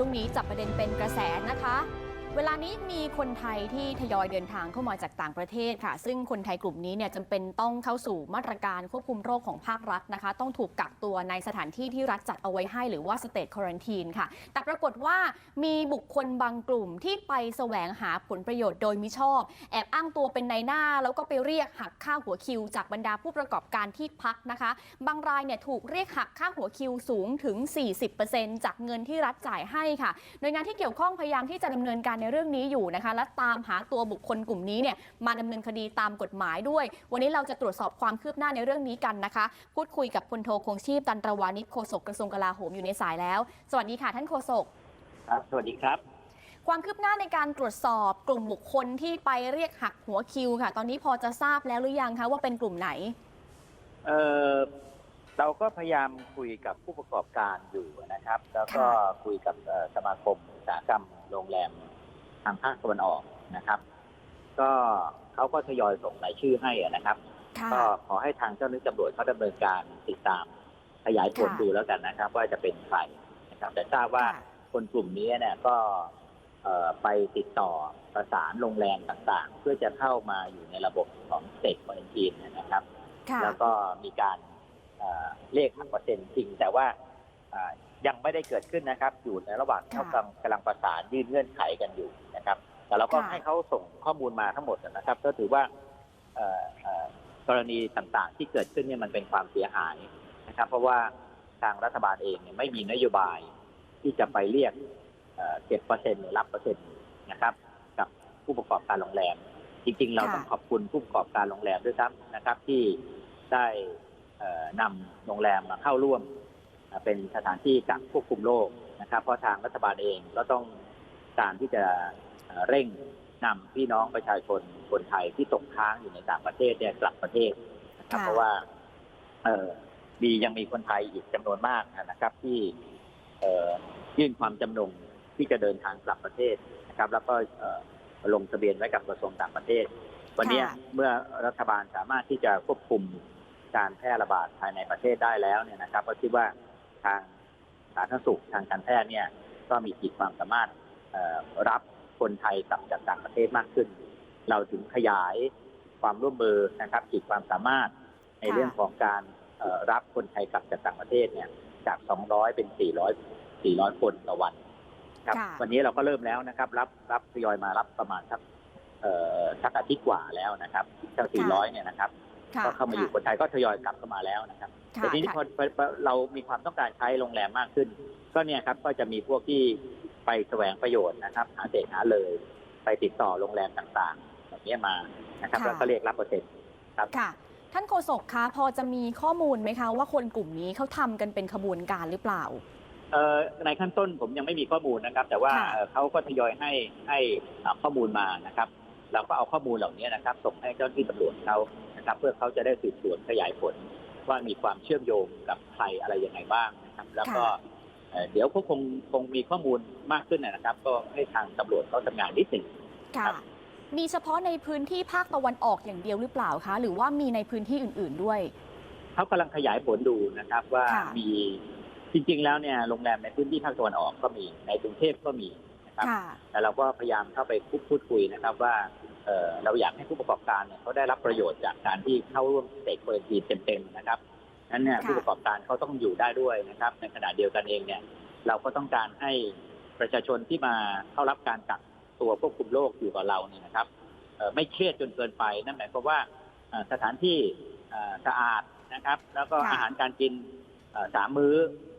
ช่วงนี้จับประเด็นเป็นกระแสนะคะ เวลานี้มีคนไทยที่ทยอยเดินทางเข้ามาจากต่างประเทศค่ะ ซึ่งคนไทยกลุ่มนี้เนี่ยจำเป็นต้องเข้าสู่มาตรการควบคุมโรคของภาครัฐนะคะ ต้องถูกกักตัวในสถานที่ที่รัฐจัดเอาไว้ให้หรือว่า state quarantine ค่ะ แต่ปรากฏว่ามีบุคคลบางกลุ่มที่ไปแสวงหาผลประโยชน์โดยมิชอบ แอบอ้างตัวเป็นนายหน้า แล้วก็ไปเรียกหักค่าหัวคิว จากบรรดาผู้ประกอบการที่พักนะคะ บางรายเนี่ยถูกเรียกหักค่าหัวคิวสูงถึง 40%จากเงินที่รัฐจ่ายให้ค่ะหน่วยงานที่เกี่ยวข้องพยายามที่จะดำเนินการในเรื่องนี้อยู่นะคะ และตามหาตัวบุคคลกลุ่มนี้เนี่ยมาดำเนินคดีตามกฎหมายด้วย วันนี้เราจะตรวจสอบความคืบหน้าในเรื่องนี้กันนะคะ พูดคุยกับพลโทคงชีพตันตรวานิชโฆษกกระทรวงกลาโหมอยู่ในสายแล้ว สวัสดีค่ะท่านโฆษกครับสวัสดีครับ ความคืบหน้าในการตรวจสอบกลุ่มบุคคลที่ไปเรียกหักหัวคิวค่ะ ตอนนี้พอจะทราบแล้วหรือยังคะว่าเป็นกลุ่มไหนเอ่อเราก็พยายามคุยกับผู้ประกอบการอยู่นะครับ แล้วก็คุยกับเอ่อสมาคมอุตสาหกรรมโรงแรมทางภาคตะวันออกนะครับ ก็เขาก็ทยอยส่งรายชื่อให้อะนะครับ ค่ะ ก็ขอให้ทางเจ้าหน้าที่ตำรวจเขาดำเนินการติดตามขยายผลค่ะ ดูแล้วกันนะครับ ว่าจะเป็นใครนะครับ แต่ทราบว่า ค่ะ คนกลุ่มนี้เนี่ยก็เอ่อไปติดต่อประสานโรงแรมต่างๆ เพื่อจะเข้ามาอยู่ในระบบของสเตทควอนตีนนะครับ ค่ะ แล้วก็มีการเอ่อเลขหักเปอร์เซ็นต์จริง แต่ว่าเอ่อ ยังไม่ได้เกิดขึ้นนะครับ อยู่ในระหว่างค่ะเขากำลังกำลังประสานยื่นเงื่อนไขกันอยู่นะครับ แต่เราก็ค่ะ ให้เขาส่งข้อมูลมาทั้งหมดนะครับ ก็ถือว่าเอ่อเอ่อกรณีต่างๆ ที่เกิดขึ้นเนี่ยมันเป็นความเสียหายนะครับ เพราะว่าทางรัฐบาลเองเนี่ยไม่มีนโยบายที่จะไปเรียกเอ่อเก็บเปอร์เซ็นต์หรือรับเปอร์เซ็นต์นะครับ กับผู้ประกอบการโรงแรม จริง ๆ เราค่ะ ต้องขอบคุณผู้ประกอบการโรงแรมด้วยซ้ำนะครับที่ได้ เอ่อนำโรงแรมมาเข้าร่วม เอ่อเป็นสถานที่กักควบคุมโรคนะครับ เพราะทางรัฐบาลเองก็ต้องการที่จะเอ่อเร่งนำพี่น้องประชาชนคนไทยที่ตกค้างอยู่ในต่างประเทศเนี่ยกลับประเทศนะครับค่ะเพราะว่าเอ่อมียังมีคนไทยอีกจำนวนมากนะครับ ที่เอ่อยื่นความจำนงที่จะเดินทางกลับประเทศนะครับ แล้วก็เอ่อลงทะเบียนไว้กับกระทรวงต่างประเทศ วันเนี้ยค่ะเมื่อรัฐบาลสามารถที่จะควบคุมการแพร่ระบาดภายในประเทศได้แล้วเนี่ยนะครับ ก็คิดว่า ทางสาธารณสุขทางการแพทย์เนี่ยก็มีขีดความสามารถเอ่อรับคนไทยกลับจากต่างประเทศมากขึ้น เราถึงขยายความร่วมมือนะครับขีดความสามารถในค่ะเรื่องของการเอ่อรับคนไทยกลับจากต่างประเทศเนี่ยจาก 200 เป็น 400 400 คนต่อวันครับค่ะวันนี้เราก็เริ่มแล้วนะครับ รับรับทยอยมารับประมาณสักเอ่อสักอาทิตย์กว่าแล้วนะครับเจ้า400 เนี่ยนะครับค่ะ ก็เข้ามาอยู่คนไทยก็ทยอยกลับเข้ามาแล้วนะครับค่ะแต่ทีนี้ค่ะพอพอพอเรามีความต้องการใช้โรงแรมมากขึ้น ก็เนี่ยครับก็จะมีพวกที่ไปแสวงประโยชน์นะครับหาเศษหาเลย ไปติดต่อโรงแรมต่างๆแบบนี้มานะครับค่ะแล้วก็เรียกรับเปอร์เซ็นต์ค่ะ ท่านโฆษกคะพอจะมีข้อมูลไหมคะ ว่าคนกลุ่มนี้เขาทำกันเป็นขบวนการหรือเปล่าเอ่อในขั้นต้นผมยังไม่มีข้อมูลนะครับ แต่ว่าค่ะเอ่อเขาก็ทยอยให้ให้อ่าข้อมูลมานะครับเราก็เอาข้อมูลเหล่านี้นะครับ ส่งให้เจ้าหน้าที่ตำรวจเขา นะครับ เพื่อเขาจะได้สืบสวนขยายผลว่ามีความเชื่อมโยงกับใครอะไรยังไงบ้างนะครับ แล้วก็เอ่อเดี๋ยวเขาคงคงมีข้อมูลมากขึ้นนะครับ ก็ให้ทางตำรวจเขาทำงานนิดหนึ่งค่ะครับมีเฉพาะในพื้นที่ภาคตะวันออกอย่างเดียวหรือเปล่าคะ หรือว่ามีในพื้นที่อื่น ๆด้วยเขากำลังขยายผลดูนะครับว่าค่ะมีจริง ๆ แล้วเนี่ยโรงแรมในพื้นที่ภาคตะวันออกก็มีในกรุงเทพก็มีนะครับค่ะแต่เราก็พยายามเข้าไปพูดพูดคุยนะครับว่า เอ่อเราอยากให้ผู้ประกอบการเนี่ยเขาได้รับประโยชน์จากการที่เข้าร่วมสเตจโควอนตีเต็มๆนะครับนั้นเนี่ยค่ะผู้ประกอบการเขาต้องอยู่ได้ด้วยนะครับ ในขณะเดียวกันเองเนี่ยเราก็ต้องการให้ประชาชนที่มาเข้ารับการกักตัวควบคุมโรคอยู่กับเราเนี่ยนะครับเอ่อไม่เครียดจนเกินไปนั่นหมายความว่าเอ่อสถานที่เอ่อสะอาดนะครับ แล้วก็ค่ะอาหารการกินเอ่อสามมื้อ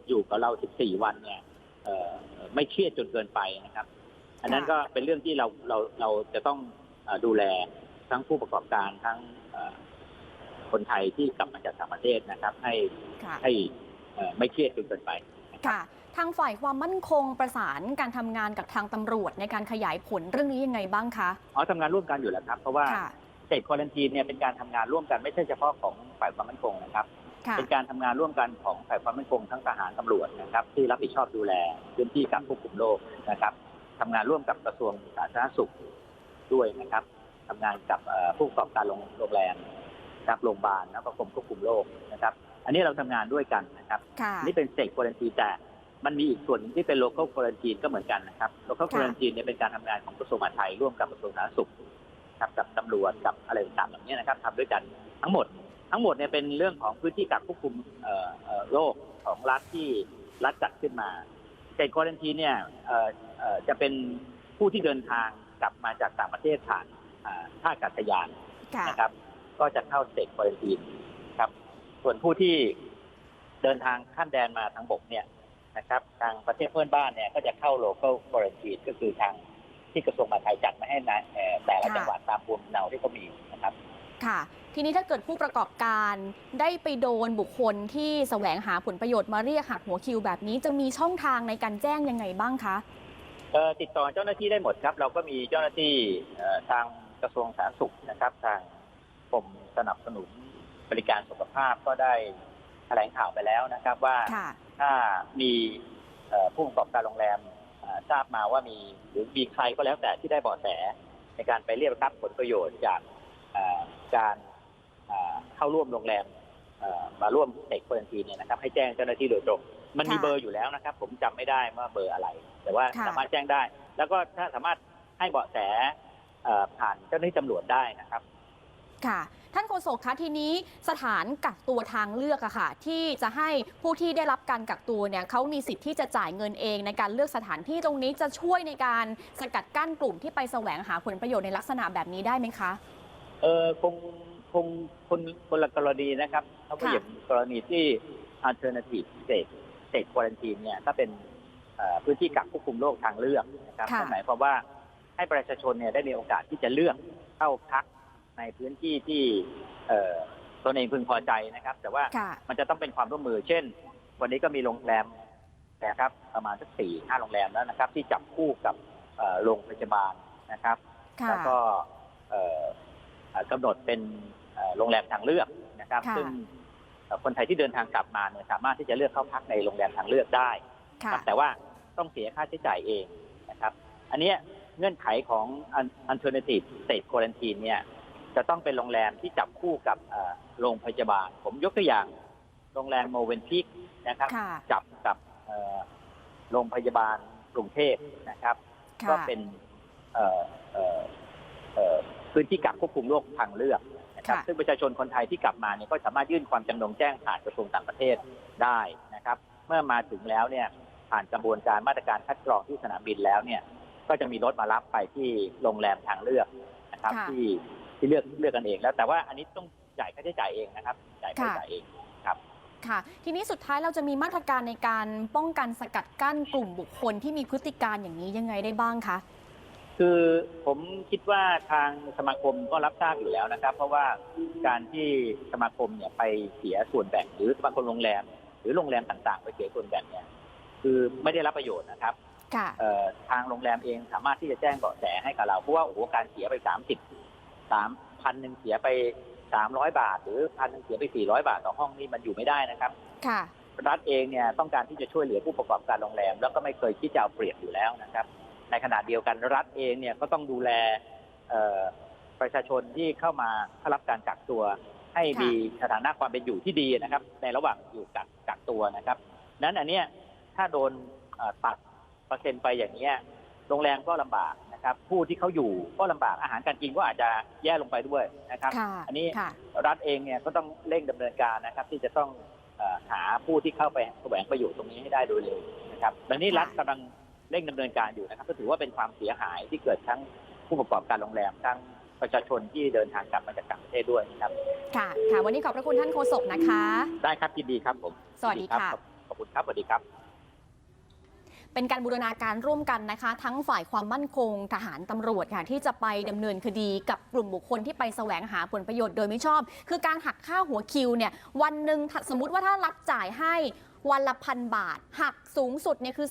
อยู่กับเรา 14 วันเนี่ยเอ่อไม่เครียดจนเกินไปนะครับ อันนั้นก็เป็นเรื่องที่เราเราเราจะต้องเอ่อ ดูแลทั้งผู้ประกอบการทั้งเอ่อคนไทยที่กลับมาจากต่างประเทศนะครับ ให้ค่ะให้เอ่อไม่เครียดจนเกินไปนะครับค่ะทางฝ่ายความมั่นคงประสานการทำงานกับทางตำรวจในการขยายผลเรื่องนี้ยังไงบ้างคะอ๋อทำงานร่วมกันอยู่แล้วครับ เพราะว่าค่ะสเตทควอลันทีนเนี่ยเป็นการทำงานร่วมกันไม่ใช่เฉพาะของฝ่ายความมั่นคงนะครับค่ะเป็นการทำงานร่วมกันของฝ่ายความมั่นคงทั้งทหารตำรวจนะครับ ที่รับผิดชอบดูแลพื้นที่การควบคุมโรคนะครับทำงานร่วมกับกระทรวงสาธารณสุข ด้วยนะครับทำงานกับเอ่อผู้ประกอบการโรงโรงแรมนะครับโรงพยาบาลแล้วก็กรมควบคุมโรคนะครับ อันนี้เราทำงานด้วยกันนะครับค่ะนี่เป็นสเตทควอลันทีแต่มันมีอีกส่วนหนึ่งที่เป็น local quarantine ก็เหมือนกันนะครับ local ค่ะ quarantine เนี่ยเป็นการทำงานของกระทรวงมหาดไทยร่วมกับกระทรวงสาธารณสุขครับกับตำรวจกับอะไรต่างๆแบบนี้นะครับทำด้วยกันทั้งหมด ทั้งหมดเนี่ยเป็นเรื่องของพื้นที่กักควบคุมเอ่อเอ่อโรคของรัฐที่รัฐจัดขึ้นมาแต่ควอรันทีเนี่ยเอ่อเอ่อจะเป็นผู้ที่เดินทาง กลับมาจากต่างประเทศผ่านอ่าท่าอากาศยานค่ะนะครับ ก็จะเข้าสเตจควอรันทีนครับ ส่วนผู้ที่เดินทางข้ามแดนมาทางบกเนี่ยนะครับ ทางประเทศเพื่อนบ้านเนี่ยก็จะเข้าโล c a l ควอรันทีนก็คือทางที่กระทรวงมหาดไทยจัดมาให้นะเอ่อแต่ละค่ะจังหวัดตามภูมิลำเนาที่เขามีนะครับ ค่ะ ทีนี้ถ้าเกิดผู้ประกอบการได้ไปโดนบุคคลที่แสวงหาผลประโยชน์มาเรียกหักหัวคิวแบบนี้จะมีช่องทางในการแจ้งยังไงบ้างคะเอ่อ ติดต่อเจ้าหน้าที่ได้หมดครับ เราก็มีเจ้าหน้าที่เอ่อทางกระทรวงสาธารณสุขนะครับ ทางกรมสนับสนุนบริการสุขภาพก็ได้แถลงข่าวไปแล้วนะครับ ว่าค่ะถ้ามีเอ่อผู้ประกอบการโรงแรมเอ่อทราบมาว่ามีหรือมีใครก็แล้วแต่ที่ได้เบาะแสในการไปเรียกรับผลประโยชน์จากเอ่อการเอ่อเข้าร่วมโรงแรมเอ่อมาร่วมเด็กควอรันทีเนี่ยนะครับ ให้แจ้งเจ้าหน้าที่โดยตรง มันมีค่ะเบอร์อยู่แล้วนะครับ ผมจำไม่ได้ว่าเบอร์อะไร แต่ว่าค่ะสามารถแจ้งได้ แล้วก็ถ้าสามารถให้เบาะแสเอ่อผ่านเจ้าหน้าที่ตำรวจได้นะครับ ค่ะ ท่านโฆษกคะทีนี้สถานกักตัวทางเลือกอะค่ะ ที่จะให้ผู้ที่ได้รับการกักตัวเนี่ยเขามีสิทธิ์ที่จะจ่ายเงินเองในการเลือกสถานที่ตรงนี้จะช่วยในการสกัดกั้นกลุ่มที่ไปแสวงหาผลประโยชน์ในลักษณะแบบนี้ได้ไหมคะเออคงคงคนคนละกรณีนะครับเขาก็ค่ะอย่างกรณีที่ alternative state state quarantine เนี่ยก็เป็นเอ่อพื้นที่กักควบคุมโรคทางเลือกนะครับค่ะนั่นหมายความว่าให้ประชาชนเนี่ยได้มีโอกาสที่จะเลือกเข้าพักในพื้นที่ที่เอ่อตนเองพึงพอใจนะครับ แต่ว่าค่ะมันจะต้องเป็นความร่วมมือ เช่น วันนี้ก็มีโรงแรมนะครับประมาณสักสี่ห้าโรงแรมแล้วนะครับ ที่จับคู่กับเอ่อโรงพยาบาลนะครับค่ะแล้วก็เอ่อเอ่อกำหนดเป็นเอ่อโรงแรมทางเลือกนะครับค่ะซึ่งเอ่อ คนไทยที่เดินทางกลับมาเนี่ยสามารถที่จะเลือกเข้าพักในโรงแรมทางเลือกได้ค่ะครับแต่ว่าต้องเสียค่าใช้จ่ายเองนะครับ อันเนี้ยเงื่อนไขของ Al- alternative state quarantine เนี่ยจะต้องเป็นโรงแรมที่จับคู่กับเอ่อโรงพยาบาล ผมยกตัวอย่าง โรงแรมโมเวนพิกนะครับค่ะจับกับเอ่อโรงพยาบาลกรุงเทพนะครับค่ะก็เป็นเอ่อเอ่อเอ่อพื้นที่กักควบคุมโรคทางเลือก นะครับค่ะซึ่งประชาชนคนไทยที่กลับมาเนี่ยก็สามารถยื่นความจำนงแจ้งผ่านกระทรวงต่างประเทศได้นะครับ เมื่อมาถึงแล้วเนี่ยผ่านกระบวนการมาตรการคัดกรองที่สนามบินแล้วเนี่ย ก็จะมีรถมารับไปที่โรงแรมทางเลือกนะครับ ค่ะ ที่ที่เลือกเลือกกันเองแล้วแต่ว่าอันนี้ต้องจ่ายค่าใช้จ่ายเองนะครับจ่ายค่าใช้ค่ะจ่ายเอง ค่ะ ทีนี้สุดท้ายเราจะมีมาตรการในการป้องกันสกัดกั้นกลุ่มบุคคลที่มีพฤติการอย่างนี้ยังไงได้บ้างคะ คือผมคิดว่าทางสมาคมก็รับทราบอยู่แล้วนะครับ เพราะว่าการที่สมาคมเนี่ยไปเสียส่วนแบ่ง หรือสมาคมโรงแรม หรือโรงแรมต่างๆ ไปเสียส่วนแบ่งเนี่ยคือไม่ได้รับประโยชน์นะครับค่ะเอ่อทางโรงแรมเองสามารถที่จะแจ้งเบาะแสให้กับเราเพราะว่าโอ้โหการเสียไปสามสิบสามพันหนึ่งเสียไปสามร้อยบาท หรือพันหนึ่งเสียไปสี่ร้อยบาทต่อห้องนี่มันอยู่ไม่ได้นะครับ ค่ะรัฐเองเนี่ยต้องการที่จะช่วยเหลือผู้ประกอบการโรงแรม แล้วก็ไม่เคยคิดจะเอาเปรียบอยู่แล้วนะครับ ในขณะเดียวกันรัฐเองเนี่ยก็ต้องดูแลเอ่อประชาชนที่เข้ามาเข้ารับการกักตัว ให้ค่ะมีสถานะความเป็นอยู่ที่ดีนะครับ ในระหว่างอยู่กักกักตัวนะครับ นั้นอันเนี้ยถ้าโดนเอ่อตัดเปอร์เซ็นต์ไปอย่างเนี้ยโรงแรมก็ลำบากนะครับ ผู้ที่เขาอยู่ก็ลำบากอาหารการกินก็อาจจะแย่ลงไปด้วยนะครับค่ะอันนี้ค่ะรัฐเองเนี่ยก็ต้องเร่งดำเนินการนะครับ ที่จะต้องเออหาผู้ที่เข้าไปแสวงประโยชน์ตรงนี้ให้ได้โดยเร็วนะครับตอนนี้ค่ะรัฐกำลัง เร่งดำเนินการอยู่นะครับ ก็ถือว่าเป็นความเสียหายที่เกิดทั้งผู้ประกอบการโรงแรมทั้งประชาชนที่เดินทางกลับมาจากต่างประเทศด้วยนะครับ ค่ะ ค่ะ วันนี้ขอบพระคุณท่านโฆษกนะคะ ได้ครับยินดีครับผม สวัสดีรับค่ะขอบขอบคุณครับ สวัสดีครับเป็นการบูรณาการร่วมกันนะคะ ทั้งฝ่ายความมั่นคงทหารตำรวจค่ะที่จะไปดำเนินคดีกับกลุ่มบุคคลที่ไปแสวงหาผลประโยชน์โดยไม่ชอบ คือการหักค่าหัวคิวเนี่ยวันหนึ่งถ้าสมมติว่าถ้ารัฐจ่ายให้ วันละพันบาท หักสูงสุดเนี่ยคือ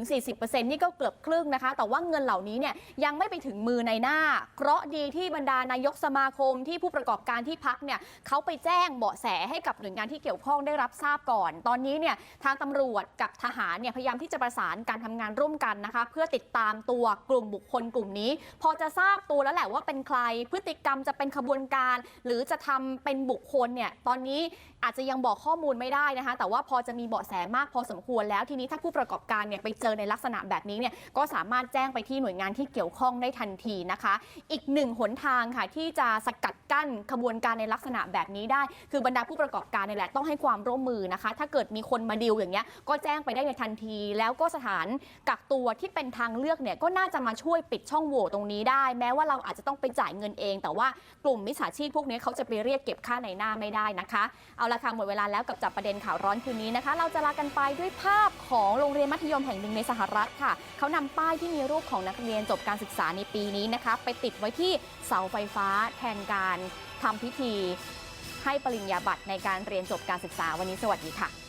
30-40%นี่ก็เกือบครึ่งนะคะ แต่ว่าเงินเหล่านี้เนี่ยยังไม่ไปถึงมือในหน้า เคราะดีที่บรรดานายกสมาคมที่ผู้ประกอบการที่พักเนี่ยเขาไปแจ้งเบาะแสให้กับหน่วยงานที่เกี่ยวข้องได้รับทราบก่อน ตอนนี้เนี่ยทางตำรวจกับทหารเนี่ยพยายามที่จะประสานการทำงานร่วมกันนะคะ เพื่อติดตามตัวกลุ่มบุคคลกลุ่มนี้ พอจะทราบตัวแล้วแหละว่าเป็นใครพฤติกรรมจะเป็นขบวนการ หรือจะทำเป็นบุคคลเนี่ยตอนนี้อาจจะยังบอกข้อมูลไม่ได้นะคะ แต่ว่าพอจะมีมีเบาะแสมากพอสมควรแล้วทีนี้ถ้าผู้ประกอบการเนี่ยไปเจอในลักษณะแบบนี้เนี่ยก็สามารถแจ้งไปที่หน่วยงานที่เกี่ยวข้องได้ทันทีนะคะ อีกหนึ่งหนทางค่ะที่จะสกัดกั้นขบวนการในลักษณะแบบนี้ได้ คือบรรดาผู้ประกอบการเนี่ยแหละต้องให้ความร่วมมือนะคะ ถ้าเกิดมีคนมาดีลอย่างเงี้ยก็แจ้งไปได้ในทันที แล้วก็สถานกักตัวที่เป็นทางเลือกเนี่ยก็น่าจะมาช่วยปิดช่องโหว่ตรงนี้ได้ แม้ว่าเราอาจจะต้องไปจ่ายเงินเอง แต่ว่ากลุ่มมิจฉาชีพพวกนี้เขาจะไปเรียกเก็บค่าในหน้าไม่ได้นะคะ เอาละค่ะหมดเวลาแล้วกับจับประเด็นข่าวร้อนคืนนี้นะคะเราจะลากันไปด้วยภาพของโรงเรียนมัธยมแห่งหนึ่งในสหรัฐค่ะ เขานำป้ายที่มีรูปของนักเรียนจบการศึกษาในปีนี้นะคะไปติดไว้ที่เสาไฟฟ้าแทนการทำพิธี ให้ปริญญาบัตรในการเรียนจบการศึกษาวันนี้สวัสดีค่ะ